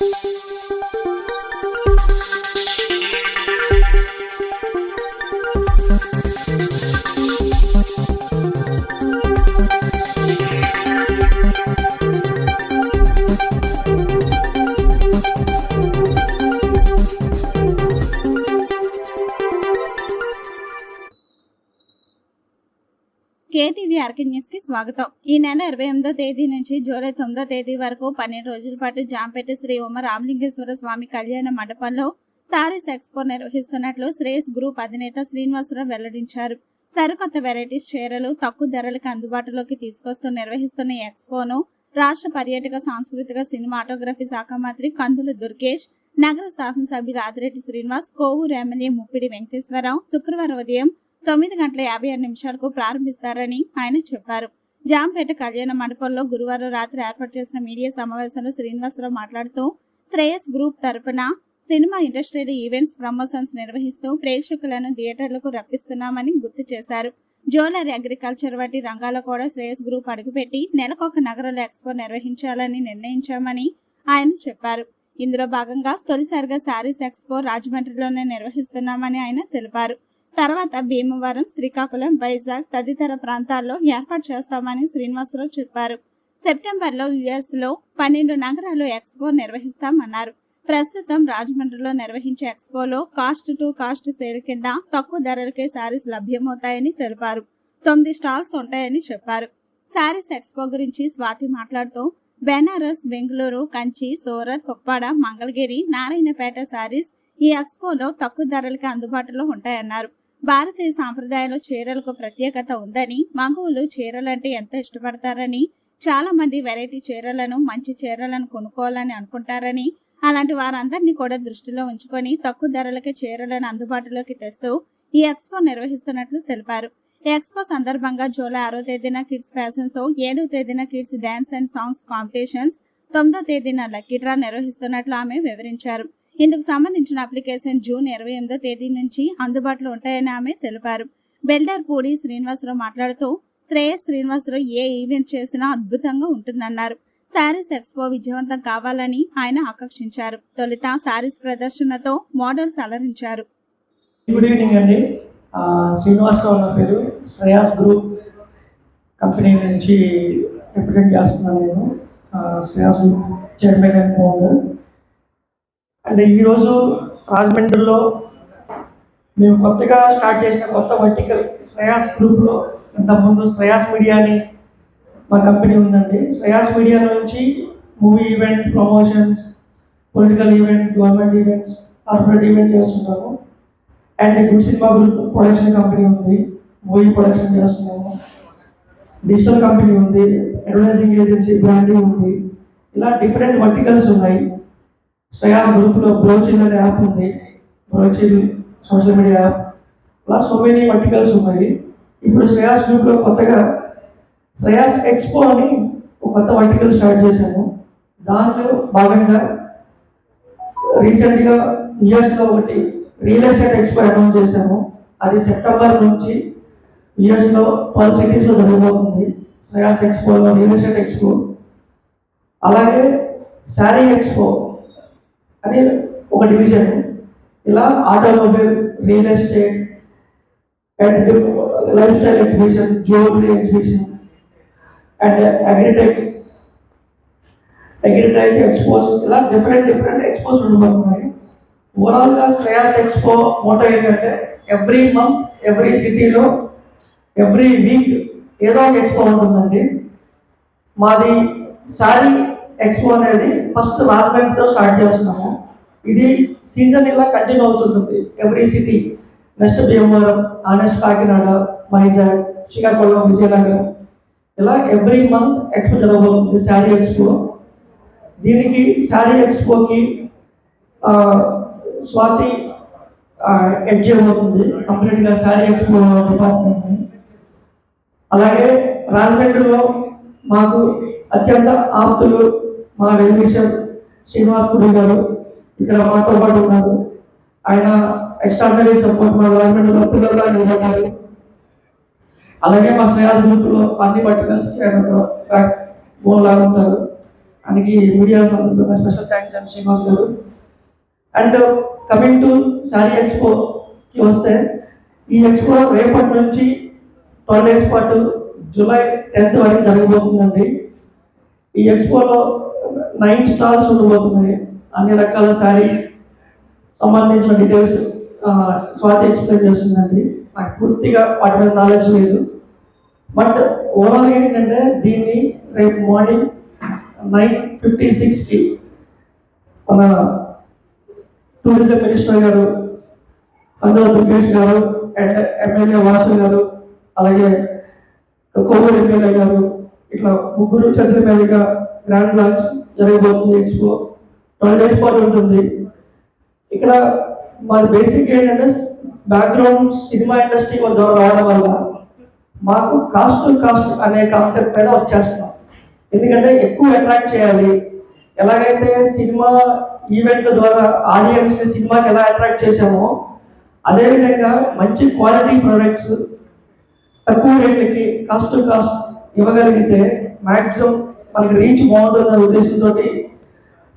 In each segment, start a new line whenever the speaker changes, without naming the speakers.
thank you KTV RK న్యూస్కి స్వాగతం. ఈ నెల ఇరవై ఎనిమిదో తేదీ నుంచి జూలై తొమ్మిదో తేదీ వరకు పన్నెండు రోజుల పాటు జాంపేట శ్రీ ఉమ రామలింగేశ్వర స్వామి కళ్యాణ మండపంలో సారీస్ ఎక్స్పో నిర్వహిస్తున్నట్లు శ్రేయస్ గ్రూప్ అధినేత శ్రీనివాసరావు వెల్లడించారు. సరికొత్త వెరైటీస్ చీరలు తక్కువ ధరలకు అందుబాటులోకి తీసుకొస్తూ నిర్వహిస్తున్న ఈ ఎక్స్పోను రాష్ట్ర పర్యాటక సాంస్కృతిక సినిమాటోగ్రఫీ శాఖ మంత్రి కందుల దుర్గేష్ నగర శాసనసభ్యులు ఆదిరెడ్డి శ్రీనివాస్ కోవూరు ఎమ్మెల్యే ముప్పిడి వెంకటేశ్వరరావు శుక్రవారం ఉదయం తొమ్మిది గంటల యాభై ఆరు నిమిషాలకు ప్రారంభిస్తారని ఆయన చెప్పారు. జాంపేట కళ్యాణ మండపంలో గురువారం రాత్రి ఏర్పాటు చేసిన మీడియా సమావేశంలో శ్రీనివాసరావు మాట్లాడుతూ శ్రేయస్ గ్రూప్ తరపున సినిమా ఇండస్ట్రీలో ఈవెంట్స్ ప్రమోషన్స్ నిర్వహిస్తూ ప్రేక్షకులను థియేటర్లకు రప్పిస్తున్నామని గుర్తు చేశారు. జ్యువెలరీ అగ్రికల్చర్ వంటి రంగాల్లో కూడా శ్రేయస్ గ్రూప్ అడుగుపెట్టి నెలకొక నగరంలో ఎక్స్పో నిర్వహించాలని నిర్ణయించామని ఆయన చెప్పారు. ఇందులో భాగంగా తొలిసారిగా శారీస్ ఎక్స్పో రాజమండ్రిలోనే నిర్వహిస్తున్నామని ఆయన తెలిపారు. తర్వాత భీమవరం శ్రీకాకుళం వైజాగ్ తదితర ప్రాంతాల్లో ఏర్పాటు చేస్తామని శ్రీనివాసరావు చెప్పారు. సెప్టెంబర్లో యుఎస్లో పన్నెండు నగరాలు ఎక్స్పో నిర్వహిస్తామన్నారు. ప్రస్తుతం రాజమండ్రిలో నిర్వహించే ఎక్స్పోలో కాస్ట్ టు కాస్ట్ సేల్ కింద తక్కువ ధరలకే శారీస్ లభ్యమవుతాయని తెలిపారు. తొమ్మిది స్టాల్స్ ఉంటాయని చెప్పారు. శారీస్ ఎక్స్పో గురించి స్వాతి మాట్లాడుతూ బెనారస్ బెంగళూరు కంచి సూరత్ ఉప్పాడ మంగళగిరి నారాయణపేట శారీస్ ఈ ఎక్స్పోలో తక్కువ ధరలకి అందుబాటులో ఉంటాయన్నారు. భారతీయ సాంప్రదాయంలో చీరలకు ప్రత్యేకత ఉందని మగవులు చీరలంటే ఎంత ఇష్టపడతారని చాలా మంది వెరైటీ చీరలను మంచి చీరలను కొనుక్కోవాలని అనుకుంటారని అలాంటి వారందరినీ కూడా దృష్టిలో ఉంచుకొని తక్కువ ధరలకే చీరలను అందుబాటులోకి తెస్తూ ఈ ఎక్స్పో నిర్వహిస్తున్నట్లు తెలిపారు. ఈ ఎక్స్పో సందర్భంగా జూలై ఆరో తేదీన కిడ్స్ ఫ్యాషన్ షో ఏడో తేదీన kids dance and songs competitions తొమ్మిదో తేదీన లక్కీ డ్రా నిర్వహిస్తున్నట్లు ఆమె వివరించారు. ఇందుకు సంబంధించిన అప్లికేషన్ జూన్ ఇరవై ఎనిమిదో తేదీ నుంచి అందుబాటులో ఉంటాయని ఆమె తెలిపారు. బెల్డర్ పూడి శ్రీనివాసరావు మాట్లాడుతూ శ్రేయస్ శ్రీనివాసరావు ఏ ఈవెంట్ చేసినా అద్భుతంగా ఉంటుందన్నారు. శారీస్ ఎక్స్పో విజయవంతం కావాలని ఆయన ఆకర్షించారు తొలుత శారీస్ ప్రదర్శనతో మోడల్స్ అలరించారు.
గుడ్ ఈవినింగ్ అండి. శ్రీనివాసరావు నా పేరు. శ్రేయాస్ గ్రూప్ కంపెనీ నుంచి రిప్రజెంట్ చేస్తున్నాను నేను. Shreyas group chairman and founder and ఈరోజు రాజమండ్రిలో మేము కొత్తగా స్టార్ట్ చేసిన కొత్త వర్టికల్ శ్రేయాస్ గ్రూప్లో ఇంతకుముందు శ్రేయాస్ మీడియా అని మా కంపెనీ ఉందండి. శ్రేయాస్ మీడియా నుంచి movie event promotions political events government events corporate event చేస్తున్నాము. And good cinema group production company ఉంది. మూవీ ప్రొడక్షన్ చేస్తున్నాము. డిజిటల్ కంపెనీ ఉంది. అడ్వర్టైజింగ్ ఏజెన్సీ బ్రాండింగ్ ఉంది. ఇలా డిఫరెంట్ వర్టికల్స్ ఉన్నాయి. శ్రేయాస్ గ్రూప్లో బ్రోచిల్ అనే యాప్ ఉంది. Brochill social media app. అలా సో మెనీ ఆర్టికల్స్ ఉన్నాయి. ఇప్పుడు శ్రేయాస్ గ్రూప్లో కొత్తగా శ్రేయాస్ ఎక్స్పో అని ఒక కొత్త ఆర్టికల్ స్టార్ట్ చేశాము దాంట్లో భాగంగా రీసెంట్గా యుఎస్లో ఒకటి రియల్ ఎస్టేట్ ఎక్స్పో అనౌన్స్ చేశాము. అది సెప్టెంబర్ నుంచి యుఎస్లో పలు సిటీస్లో జరగబోతుంది. శ్రేయాస్ ఎక్స్పోలో రియల్ ఎస్టేట్ ఎక్స్పో అలాగే శారీ ఎక్స్పో అని ఒక డివిజన్ ఇలా automobile real estate and lifestyle exhibition jewellery exhibition and agritech agritech expos ఇలా డిఫరెంట్ డిఫరెంట్ ఎక్స్పోస్ ఉండబోతున్నాయి. ఓవరాల్గా శ్రేయాస్ ఎక్స్పో మోటో ఏంటంటే ఎవ్రీ మంత్ ఎవ్రీ సిటీలో ఎవ్రీ వీక్ ఏదో ఒక ఎక్స్పో ఉంటుందండి. మాది సారీ ఎక్స్పో అనేది ఫస్ట్ రాజమండ్రితో స్టార్ట్ చేస్తున్నాము. ఇది సీజన్ ఇలా కంటిన్యూ అవుతుంటుంది. ఎవ్రీ సిటీ నెక్స్ట్ భీమవరం ఆ నెక్స్ట్ కాకినాడ వైజాగ్ శ్రీకాకుళం విజయనగరం ఇలా ఎవ్రీ మంత్ ఎక్స్పో జరగబోతుంది శారీ ఎక్స్పో దీనికి శారీ ఎక్స్పోకి స్వాతి ఎడ్జ్ అవుతుంది కంప్లీట్గా శారీ ఎక్స్పో డిపార్ట్మెంట్ని అలాగే రాజమండ్రిలో మాకు అత్యంత ఆప్తులు మా వెల్విషర్ శ్రీనివాస్ పురి గారు ఇక్కడ మాతో పాటు ఉన్నారు. ఆయన ఎక్స్ట్రాడనరీ సపోర్ట్ మా రాజమండ్రిలో పిల్లలుగా నిలబడ్డారు. అలాగే మా శ్రేయాస్ గ్రూప్లో అన్ని పర్టికల్స్కి ఆయన బోన్ లాగా ఉంటారు. ఆయనకి media special thanks and Srinivas garu. And coming to sari ఎక్స్పోకి వస్తే ఈ ఎక్స్పో రేపటి నుంచి ట్వెల్వ్ డేస్ పాటు జూలై టెన్త్ వరకు జరగబోతుందండి. ఈ ఎక్స్పోలో నైన్ స్టాల్స్ ఉండబోతున్నాయి. అన్ని రకాల శారీస్ సంబంధించిన డీటెయిల్స్ స్వాతి ఎక్స్ప్లెయిన్ చేస్తుందండి. నాకు పూర్తిగా వాటి మీద నాలెడ్జ్ లేదు. బట్ ఓవరాల్ ఏంటంటే దీన్ని రేపు మార్నింగ్ నైన్ ఫిఫ్టీ సిక్స్కి మన టూరిజం మినిస్టర్ గారు కందుల దుర్గేష్ గారు అండ్ ఎమ్మెల్యే వాసు గారు అలాగే కోవూరు ఎమ్మెల్యే గారు ఇట్లా ముగ్గురు చేతుల మీదుగా గ్రాండ్ లాంచ్ జరగబోతుంది ఎక్స్పో ట్వెల్వ్ డేస్ పాటు ఉంటుంది. ఇక్కడ మాది బేసిక్ ఏంటంటే బ్యాక్గ్రౌండ్ సినిమా ఇండస్ట్రీ ద్వారా రావడం వల్ల మాకు కాస్ట్ కాస్ట్ అనే కాన్సెప్ట్ పైన వచ్చేస్తున్నాం ఎందుకంటే ఎక్కువ అట్రాక్ట్ చేయాలి. ఎలాగైతే సినిమా ఈవెంట్ల ద్వారా ఆడియన్స్ సినిమాకి ఎలా అట్రాక్ట్ చేసామో అదేవిధంగా మంచి క్వాలిటీ ప్రొడక్ట్స్ తక్కువ రేట్లకి కాస్ట్ కాస్ట్ ఇవ్వగలిగితే మ్యాక్సిమం మనకి రీచ్ బాగుంటుందనే ఉద్దేశంతో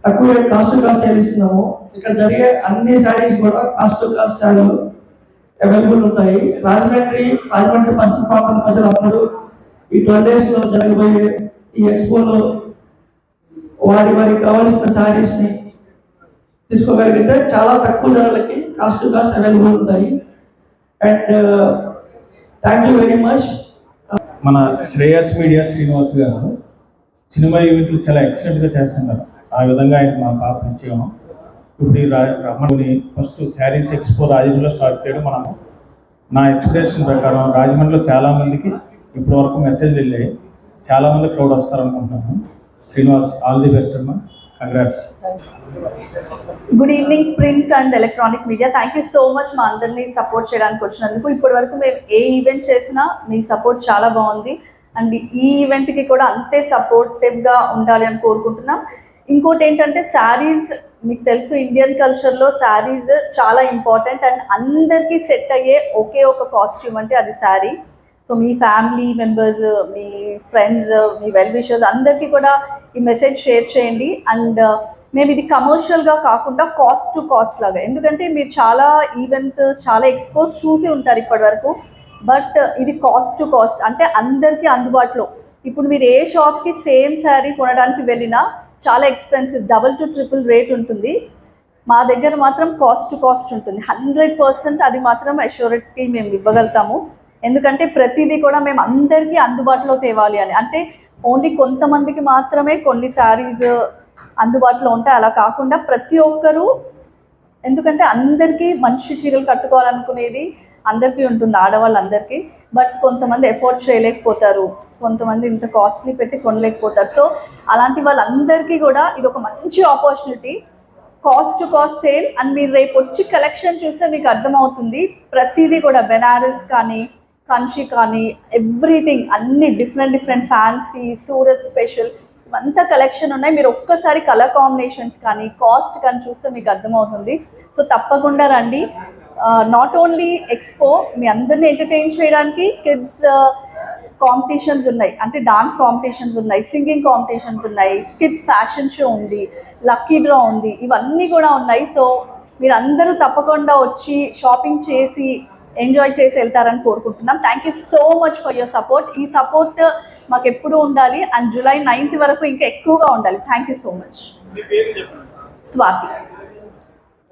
తక్కువ కాస్ట్ కాస్ట్ సేల్ ఇస్తున్నాము. ఇక్కడ జరిగే అన్ని శారీస్ కూడా కాస్ట్ కాస్ట్ శారీలు అవైలబుల్ ఉంటాయి. రాజమండ్రి రాజమండ్రి పశ్చిమ ప్రజలు ప్రజలందరూ ఈ ట్వెల్వ్ డేస్లో జరగబోయే ఈ ఎక్స్పోలో వారి వారికి కావాల్సిన శారీస్ని తీసుకోగలిగితే చాలా తక్కువ ధరలకి కాస్ట్ కాస్ట్ అవైలబుల్ ఉంటాయి. And thank you very much
మన శ్రేయస్ మీడియా శ్రీనివాస్ గారు సినిమా ఈవెంట్లు చాలా ఎక్సలెంట్గా చేస్తున్నారు. ఆ విధంగా ఆయన మాకు పాప పరిచయం. ఇప్పుడు ఈ రా రమణుని ఫస్ట్ శారీస్ ఎక్స్పో రాజమండ్రిలో స్టార్ట్ చేయడం మనం నా ఎక్స్ప్రెషన్ ప్రకారం రాజమండ్రిలో చాలామందికి ఇప్పటి వరకు మెసేజ్ వెళ్ళాయి. చాలామంది క్రౌడ్ వస్తారనుకుంటున్నాను. శ్రీనివాస్ ఆల్ ది బెస్ట్ అమ్మా. Congrats
good evening print and electronic media thank you so much మా అందరినీ సపోర్ట్ చేయడానికి వచ్చినందుకు. ఇప్పటి వరకు మేము ఏ ఈవెంట్ చేసినా మీ సపోర్ట్ చాలా బాగుంది. అండ్ ఈ ఈవెంట్కి కూడా అంతే సపోర్టివ్గా ఉండాలి అని కోరుకుంటున్నాం. ఇంకోటి ఏంటంటే శారీస్ మీకు తెలుసు ఇండియన్ కల్చర్లో శారీస్ చాలా ఇంపార్టెంట్ అండ్ అందరికీ సెట్ అయ్యే ఒకే ఒక కాస్ట్యూమ్ అంటే అది శారీ సో మీ ఫ్యామిలీ మెంబర్స్ మీ ఫ్రెండ్స్ మీ వెల్ విషర్స్ అందరికీ కూడా ఈ మెసేజ్ షేర్ చేయండి. అండ్ uh, మేము ఇది కమర్షియల్గా కాకుండా కాస్ట్ టు కాస్ట్ లాగా. ఎందుకంటే మీరు చాలా ఈవెంట్స్ చాలా ఎక్స్పోజ్ చూసి ఉంటారు ఇప్పటివరకు బట్ ఇది కాస్ట్ టు కాస్ట్ అంటే అందరికీ అందుబాటులో. ఇప్పుడు మీరు ఏ షాప్కి సేమ్ శారీ కొనడానికి వెళ్ళినా చాలా expensive double to triple rate ఉంటుంది. మా దగ్గర మాత్రం కాస్ట్ టు కాస్ట్ ఉంటుంది. హండ్రెడ్ పర్సెంట్ అది మాత్రం అష్యూరిటీ మేము ఇవ్వగలుగుతాము. ఎందుకంటే ప్రతిదీ కూడా మేము అందరికీ అందుబాటులో తేవాలి అని. అంటే ఓన్లీ కొంతమందికి మాత్రమే కొన్ని శారీస్ అందుబాటులో ఉంటాయి. అలా కాకుండా ప్రతి ఒక్కరూ ఎందుకంటే అందరికీ మంచి చీరలు కట్టుకోవాలనుకునేది అందరికీ ఉంటుంది ఆడవాళ్ళందరికీ. బట్ కొంతమంది ఎఫోర్డ్ చేయలేకపోతారు. కొంతమంది ఇంత కాస్ట్లీ పెట్టి కొనలేకపోతారు. సో అలాంటి వాళ్ళందరికీ కూడా ఇది ఒక మంచి opportunity cost to cost sale and మీరు రేపు వచ్చి కలెక్షన్ చూస్తే మీకు అర్థమవుతుంది. ప్రతిదీ కూడా బెనారస్ కానీ కంచి కానీ ఎవ్రీథింగ్ అన్ని different different fancy Surat special ఇవంతా కలెక్షన్ ఉన్నాయి. మీరు ఒక్కసారి కలర్ కాంబినేషన్స్ కానీ కాస్ట్ కానీ చూస్తే మీకు అర్థమవుతుంది. సో తప్పకుండా రండి. నాట్ ఓన్లీ ఎక్స్పో మీ అందరిని ఎంటర్టైన్ చేయడానికి కిడ్స్ కాంపిటీషన్స్ ఉన్నాయి. అంటే డాన్స్ కాంపిటీషన్స్ ఉన్నాయి సింగింగ్ కాంపిటీషన్స్ ఉన్నాయి కిడ్స్ ఫ్యాషన్ షో ఉంది లక్కీ డ్రా ఉంది ఇవన్నీ కూడా ఉన్నాయి. సో మీరు అందరూ తప్పకుండా వచ్చి షాపింగ్ చేసి ఎంజాయ్ చేసి వెళ్తారని కోరుకుంటున్నాం. Thank you so much for your support ఈ సపోర్ట్ మాకు ఎప్పుడూ ఉండాలి? అండ్ జూలై నైన్త్ వరకు ఇంకా ఎక్కువగా ఉండాలి. Thank you so much Swathi.